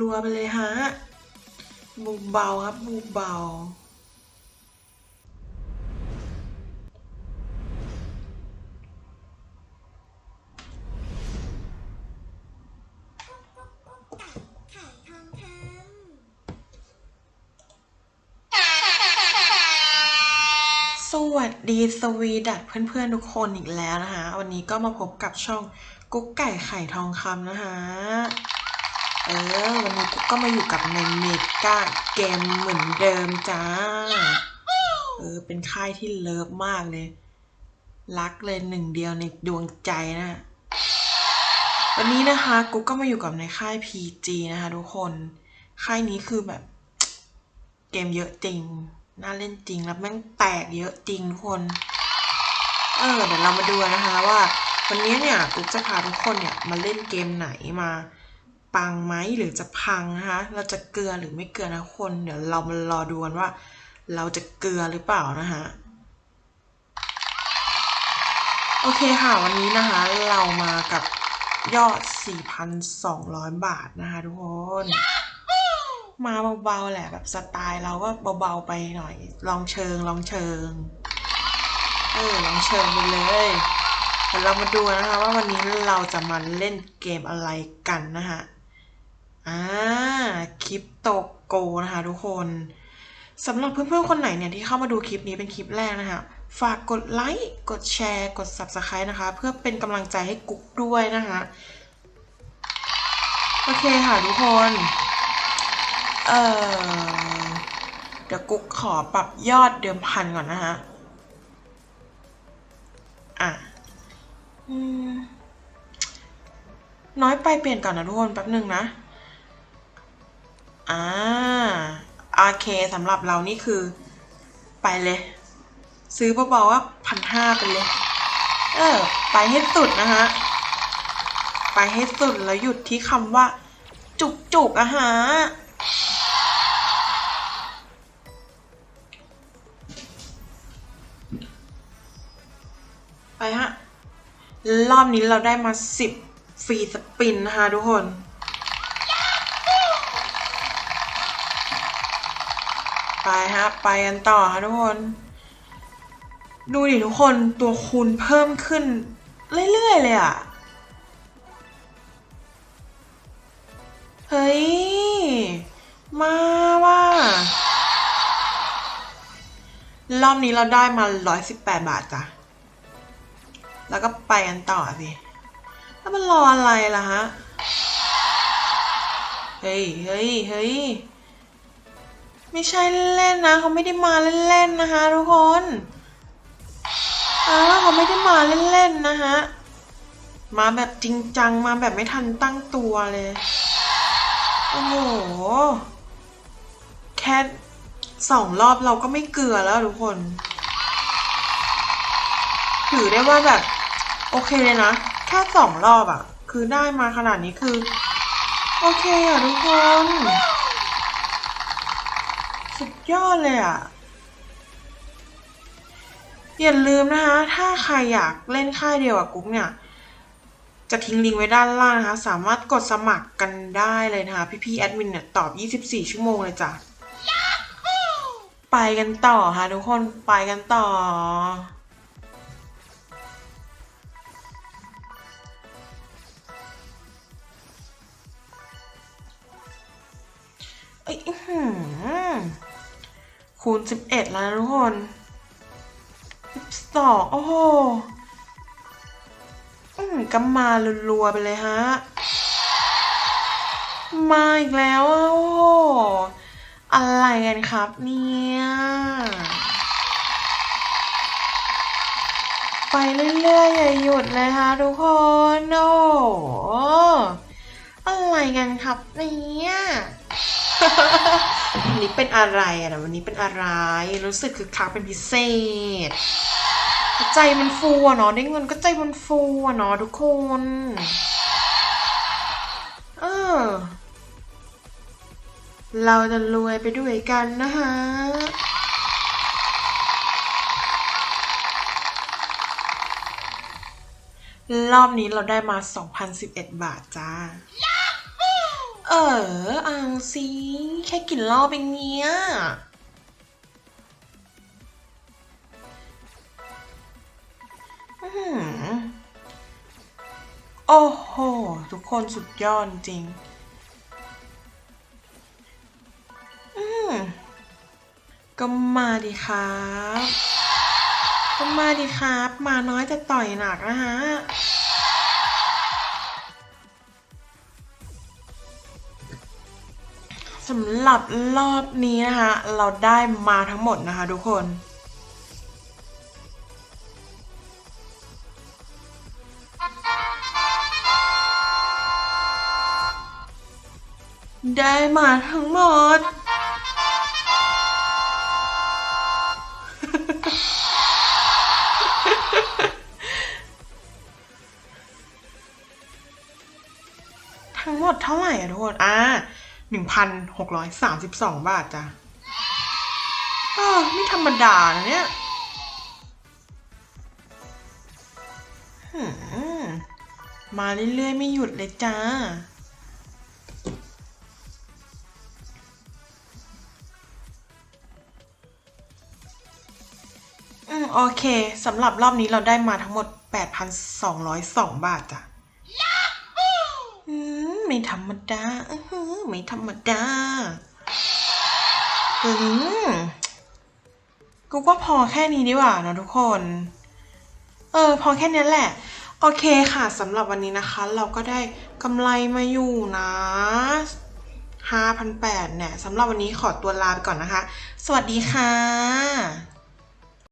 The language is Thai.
รัวๆไปเลยฮะเบาครับบาๆขาสวัสดีสวีดัตเพื่อนๆทุกคนอีกแล้วนะคะ วันนี้ก็มาพบกับช่องกุ๊กไก่ไข่ทองคำนะคะ เออ วันนี้กุ๊กก็มาอยู่กับในเมกาเกมเหมือนเดิมจ้า เออ เป็นค่ายที่เลิฟมากเลย รักเลยหนึ่งเดียวในดวงใจนะ วันนี้นะคะกุ๊กก็มาอยู่กับในค่าย PG นะคะทุกคน ค่ายนี้คือแบบ เกมเยอะจริง น่าเล่นจริง แล้วแม่งแตกเยอะจริงทุกคน เออ เดี๋ยวเรามาดูนะคะว่า วันนี้เนี่ยกุ๊กจะพาทุกคนเนี่ยมาเล่นเกมไหนมา ปังไหมหรือจะพังนะคะ เราจะเกลือหรือไม่เกลือนะคน เดี๋ยวเรามารอดูกันว่า เราจะเกลือหรือเปล่านะคะโอเคค่ะ วันนี้นะคะ เรามากับยอด 4,200 บาทนะคะทุกคน มาเบาๆแหละแบบสไตล์เราก็เบาๆไปหน่อย ลองเชิงลองเชิง เออลองเชิงไปเลยเดี๋ยวเรามาดูนะคะว่าวันนี้เราจะมาเล่นเกมอะไรกันนะคะ อ่าคริปโตโกนะคะทุกคนสำหรับเพื่อนๆคนไหนเนี่ยที่เข้ามาดูคลิปนี้เป็นคลิปแรกนะคะฝากกดไลค์กดแชร์กด Subscribe นะคะ เพื่อเป็นกำลังใจให้กุ๊กด้วยนะคะโอเคค่ะทุกคนเออเดี๋ยวกุ๊กขอปรับยอดเดิมพันก่อนนะฮะอะอืมน้อยไปเปลี่ยนก่อนนะทุกคนแป๊บหนึ่งนะ อ่าโอเคสำหรับเรานี่คือ ไปเลย ซื้อเบาๆว่าพันห้าไปเลย เออ ไปให้สุดนะฮะ ไปให้สุดแล้วหยุดที่คำว่า จุกจุกอะฮะไปฮะ รอบนี้เราได้มาสิบฟรีสปินนะคะทุกคน ไปฮะ ไปกันต่อฮะทุกคน ดูดิทุกคนตัวคูณเพิ่มขึ้น เรื่อยๆเลยอะเฮ้ย มาว่ะรอบนี้เราได้มา 118 บาทจ้ะ แล้วก็ไปกันต่อสิ แล้วมันรออะไรล่ะฮะ เฮ้ย เฮ้ย เฮ้ย ไม่ใช่เล่นๆนะเขาไม่ได้มาเล่นๆนะคะทุกคนอ่าเขาไม่ได้มาเล่นๆนะฮะมาแบบจริงจังมาแบบไม่ทันตั้งตัวเลยโอ้โหแค่สองรอบเราก็ไม่เกลือแล้วทุกคน ถือได้ว่าแบบ โอเคเลยนะ แค่สองรอบอะคือได้มาขนาดนี้คือ โอเคอะทุกคน สุดยอดเลยอะอย่าลืมนะคะ ถ้าใครอยากเล่นค่ายเดียวกับกุ๊กเนี่ย จะทิ้งลิงก์ไว้ด้านล่างนะคะ สามารถกดสมัครกันได้เลยนะคะ พี่ๆแอดมินเนี่ยตอบ 24 ชั่วโมงเลยจ้ะ ไปกันต่อค่ะทุกคน ไปกันต่อเอ้ยอื้อหือ คูณสิบเอ็ดแล้วนะทุกคนสิบสองโอ้โหอืมก็มารัวๆไปเลยฮะ มาอีกแล้วอะโอ้โห อะไรกันครับเนี่ยไปเรื่อยๆอย่าหยุดเลยค่ะทุกคนโอ้โหอะไรกันครับเนี่ย วันนี้เป็นอะไรอะนะวันนี้เป็นอะไร รู้สึกคือคักเป็นพิเศษ ใจมันฟูอะเนาะได้เงินก็ใจมันฟูอะเนาะทุกคน เออ เราจะรวยไปด้วยกันนะคะรอบนี้เราได้มา 2,011 บาทจ้า เออ เอาสิแค่กินรอบเองเนี้ยอื้อหือโอ้โห ทุกคนสุดยอดจริงอืมก็มาดิครับ ก็มาดิครับ มาน้อยแต่ต่อยหนักนะฮะ สำหรับรอบนี้นะคะ เราได้มาทั้งหมดนะคะทุกคนได้มาทั้งหมด หนึ่งพันหกร้อยสามสิบสองบาทจ้ะเออไม่ธรรมดานะเนี่ยหืมมาเรื่อยๆ ไม่หยุดเลยจ้า อืม โอเค สำหรับรอบนี้เราได้มาทั้งหมด 8,202 บาทจ้ะ อืม ไม่ธรรมดาอือหือ ไม่ธรรมดาอืมกูว่าพอแค่นี้ดีกว่านะทุกคน เออ พอแค่นี้แหละ โอเคค่ะสำหรับวันนี้นะคะ เราก็ได้กำไรมาอยู่นะ5,800เนี่ยสำหรับวันนี้ขอตัวลาไปก่อนนะคะ สวัสดีค่ะ